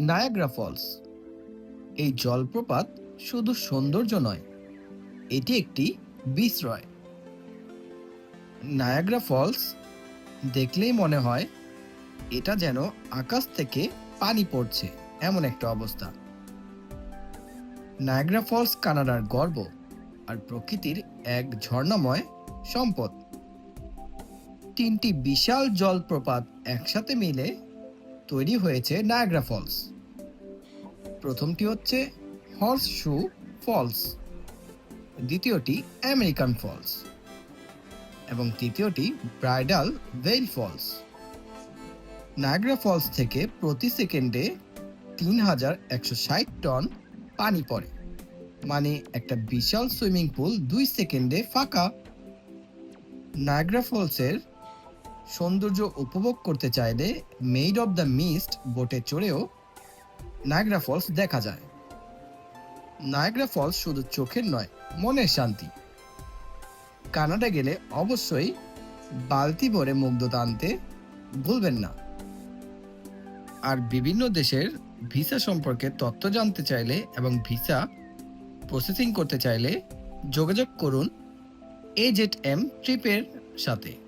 Niagara Falls এই জলপ্রপাত শুধু সৌন্দর্য নয়, এটি একটি বিস্ময়। নায়াগ্রা ফলস দেখলেই মনে হয় এটা যেন আকাশ থেকে পানি পড়ছে, এমন একটা অবস্থা। নায়াগ্রা ফলস কানাডার গর্ব আর প্রকৃতির এক ঝর্ণাময় সম্পদ। তিনটি বিশাল জলপ্রপাত একসাথে মিলে তৈরি হয়েছে নায়াগ্রা ফলস প্রথমটি হচ্ছে হর্স শু ফলস দ্বিতীয়টি আমেরিকান ফলস এবং তৃতীয়টি Bridal Veil Falls Niagara Falls থেকে প্রতি সেকেন্ডে তিন হাজার একশো ষাট টন পানি পড়ে মানে একটা বিশাল সুইমিং পুল দুই সেকেন্ডে ফাঁকা। নায়াগ্রা ফলসের সৌন্দর্য উপভোগ করতে চাইলে মেড অফ দ্য মিস্ট বোটে চড়েও নায়গ্রা ফলস দেখা যায়। নায়গ্রা ফলস শুধু চোখের নয়, মনের শান্তি। কানাডা গেলে অবশ্যই বালতি ভরে মুগ্ধতা আনতে ভুলবেন না। আর বিভিন্ন দেশের ভিসা সম্পর্কে তথ্য জানতে চাইলে এবং ভিসা প্রসেসিং করতে চাইলে যোগাযোগ করুন এজেট এম ট্রিপের সাথে।